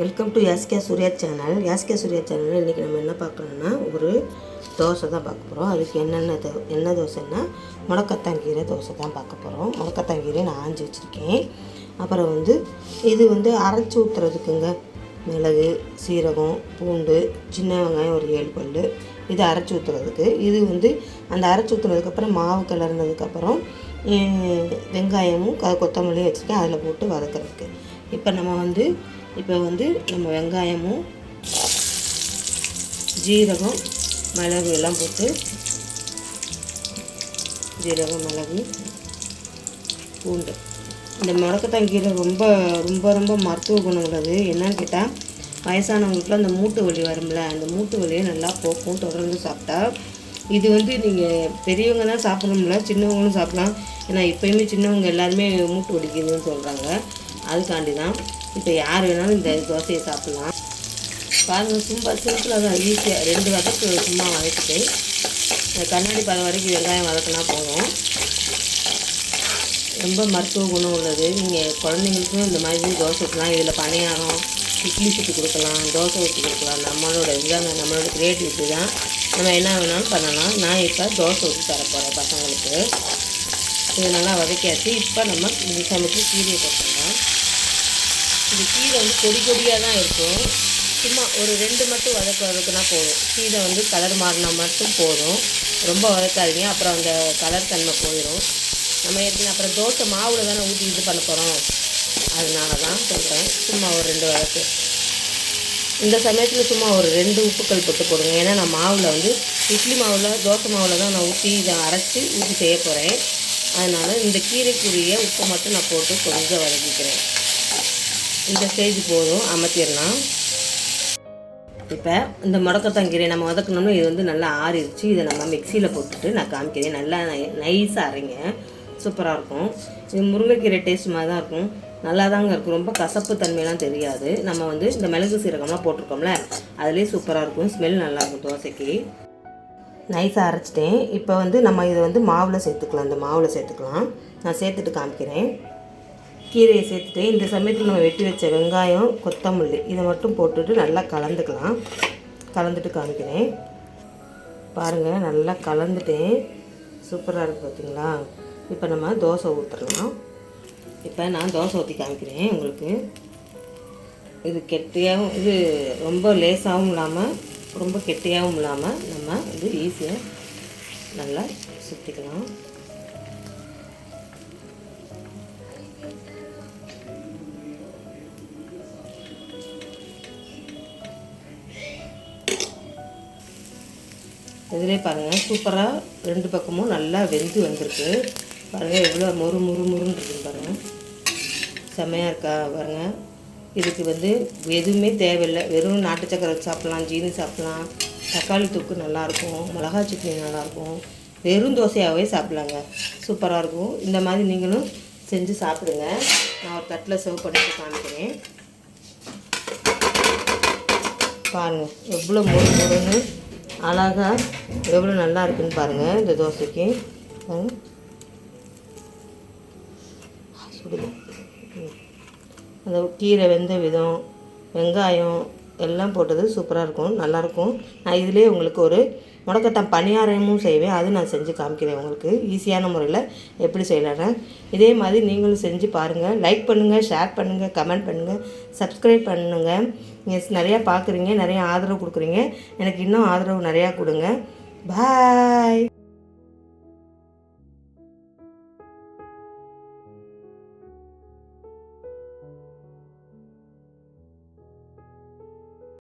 Welcome to SK Surya channel SK Surya சேனலில் இன்றைக்கி நம்ம என்ன பார்க்கணுன்னா ஒரு தோசை தான் பார்க்க போகிறோம் அதுக்கு என்னென்ன தோ என்ன தோசைன்னா முடக்கத்தாங்கீரை தோசை தான் பார்க்க போகிறோம் முடக்கத்தாங்கீரை நான் ஆஞ்சி வச்சுருக்கேன். அப்புறம் வந்து இது வந்து அரைச்சி ஊற்றுறதுக்குங்க மிளகு சீரகம் பூண்டு சின்ன வெங்காயம் ஒரு ஏழு பல் இது அரைச்சி ஊற்றுறதுக்கு இது வந்து அந்த அரைச்சி ஊற்றுனதுக்கப்புறம் மாவு கலர்னதுக்கப்புறம் வெங்காயமும் கொத்தமல்லியும் வச்சுருக்கேன். அதில் போட்டு வதக்கிறதுக்கு. இப்போ நம்ம வந்து இப்போ வந்து நம்ம வெங்காயமும் ஜீரகம் மிளகு எல்லாம் போட்டு ஜீரகம் மிளகு பூண்டு. இந்த முடக்கத்தங்கீரை ரொம்ப ரொம்ப ரொம்ப மருத்துவ குணம் உள்ளது. என்னன்னு கேட்டால் வயசானவங்களுக்குலாம் அந்த மூட்டு வலி வரும்ல அந்த மூட்டு வலியை நல்லா போக்கும் தொடர்ந்து சாப்பிட்டா. இது வந்து நீங்கள் பெரியவங்க தான் சாப்பிடணும்ல சின்னவங்களும் சாப்பிடலாம். ஏன்னா இப்போயுமே சின்னவங்க எல்லாருமே மூட்டு வலிக்குதுன்னு சொல்கிறாங்க அதுக்காண்டி தான் இப்போ யார் வேணாலும் இந்த தோசையை சாப்பிட்லாம். பாருங்கள் சும்மா சிம்பிளாக தான் ஈஸியாக ரெண்டு வதக்கு சும்மா வதக்கிட்டு இந்த கண்ணாடி பதம் வரைக்கும் வெங்காயம் வதக்கினா போதும். ரொம்ப மருத்துவ குணம் உள்ளது. நீங்கள் குழந்தைங்களுக்கும் இந்த மாதிரி தோசை ஊற்றலாம் இதில் பணியாரம் இட்லி சுட்டு கொடுக்கலாம் தோசை ஊற்றி கொடுக்கலாம். நம்மளோட இதுதான் நம்மளோட கிரியேட்டிவிட்டி தான். நம்ம என்ன வேணாலும் பண்ணலாம். நான் இப்போ தோசை ஊற்றி தர போகிறேன் பசங்களுக்கு. இது நல்லா வதக்கியாச்சு. இப்போ நம்ம சமைச்சு கீரையை போட்டுக்கலாம். இந்த கீரை வந்து கொடி கொடியாக தான் இருக்கும். சும்மா ஒரு ரெண்டு மட்டும் வதக்க வதக்குனா போதும். கீரை வந்து கலர் மாறினா மட்டும் போதும். ரொம்ப வதக்காதீங்க. அப்புறம் அந்த கலர் தன்மை போயிடும் நம்ம ஏற்கனவே அப்புறம் தோசை மாவில் தானே ஊற்றி இது பண்ண போகிறோம் அதனால தான் சொல்கிறேன் சும்மா ஒரு ரெண்டு வதக்கு. இந்த சமயத்தில் சும்மா ஒரு ரெண்டு உப்புக்கள் போட்டு போடுங்க. ஏன்னா நான் மாவில் வந்து இட்லி மாவில் தோசை மாவில் தான் நான் ஊற்றி இதை அரைச்சி ஊற்றி செய்ய போகிறேன் அதனால் இந்த கீரைக்குரிய உப்பை மட்டும் நான் போட்டு கொஞ்சம் வதக்கிக்கிறேன். இந்த ஸ்டேஜ் போதும் அமர்த்திடலாம் இப்போ இந்த முடக்கத்தங்கீரை நம்ம வதக்கணும்னு இது வந்து நல்லா ஆறிடுச்சு. இதை நம்ம மிக்சியில் போட்டுட்டு நான் காமிக்கிறேன். நல்லா நைஸாக அரைங்க. சூப்பராக இருக்கும். இது முருங்கைக்கீரை டேஸ்ட் மாதிரி தான் இருக்கும். நல்லா தாங்க இருக்கும். ரொம்ப கசப்பு தன்மையெல்லாம் தெரியாது. நம்ம வந்து இந்த மிளகு சீரகம்லாம் போட்டிருக்கோம்ல அதுலேயே சூப்பராக இருக்கும். ஸ்மெல் நல்லாயிருக்கும் தோசைக்கு. நைஸாக அரைச்சிட்டேன். இப்போ வந்து நம்ம இதை வந்து மாவில் சேர்த்துக்கலாம். இந்த மாவில் சேர்த்துக்கலாம். நான் சேர்த்துட்டு காமிக்கிறேன். கீரையை சேர்த்துட்டு இந்த சமயத்தில் நம்ம வெட்டி வச்ச வெங்காயம் கொத்தமல்லி இதை மட்டும் போட்டுட்டு நல்லா கலந்துக்கலாம். கலந்துட்டு காமிக்கிறேன். பாருங்கள் நல்லா கலந்துட்டேன். சூப்பராக இருக்குது பார்த்தீங்களா இப்போ நம்ம தோசை ஊற்றுறலாம் இப்போ நான் தோசை ஊற்றி காமிக்கிறேன் உங்களுக்கு. இது கெட்டியாகவும் இது ரொம்ப லேசாகவும் இல்லாமல் ரொம்ப கெட்டியாகவும் இல்லாமல் நம்ம வந்து ஈஸியாக நல்லா சுற்றிக்கலாம் இதிலே பாருங்கள் சூப்பராக ரெண்டு பக்கமும் நல்லா வெந்து வந்திருக்கு. பாருங்கள் எவ்வளோ மொறு முறு முறுன்னு இருக்குன்னு பாருங்கள் செம்மையாக இருக்கா பாருங்கள் இதுக்கு வந்து எதுவுமே தேவையில்லை. வெறும் நாட்டு சக்கரை வச்சு சாப்பிட்லாம் ஜீனி சாப்பிட்லாம். தக்காளி தொக்கு நல்லாயிருக்கும். மிளகா சட்னி நல்லாயிருக்கும். வெறும் தோசையாகவே சாப்பிட்லாங்க. சூப்பராக இருக்கும். இந்த மாதிரி நீங்களும் செஞ்சு சாப்பிடுங்க. நான் ஒரு தட்டில் சர்வ் பண்ணிட்டு காமிக்கிறேன். பாருங்கள் எவ்வளோ மொறு மொறுன்னு அழகாக எவ்வளோ நல்லா இருக்குன்னு பாருங்கள் இந்த தோசைக்கு. சுடுது. அந்த கீரை வெந்த விதம் வெங்காயம் எல்லாம் போட்டது சூப்பராக இருக்கும் நல்லாயிருக்கும் நான் இதிலே உங்களுக்கு ஒரு முடக்கத்தான் பணியாரமும் செய்வேன். அது நான் செஞ்சு காமிக்கிறேன் உங்களுக்கு. ஈஸியான முறையில் எப்படி செய்யலான்னு இதே மாதிரி நீங்களும் செஞ்சு பாருங்கள் லைக் பண்ணுங்கள் ஷேர் பண்ணுங்கள் கமெண்ட் பண்ணுங்கள் சப்ஸ்கிரைப் பண்ணுங்கள் நீங்கள் நிறையா பார்க்குறீங்க நிறையா ஆதரவு கொடுக்குறீங்க. எனக்கு இன்னும் ஆதரவு நிறையா கொடுங்க. பாய்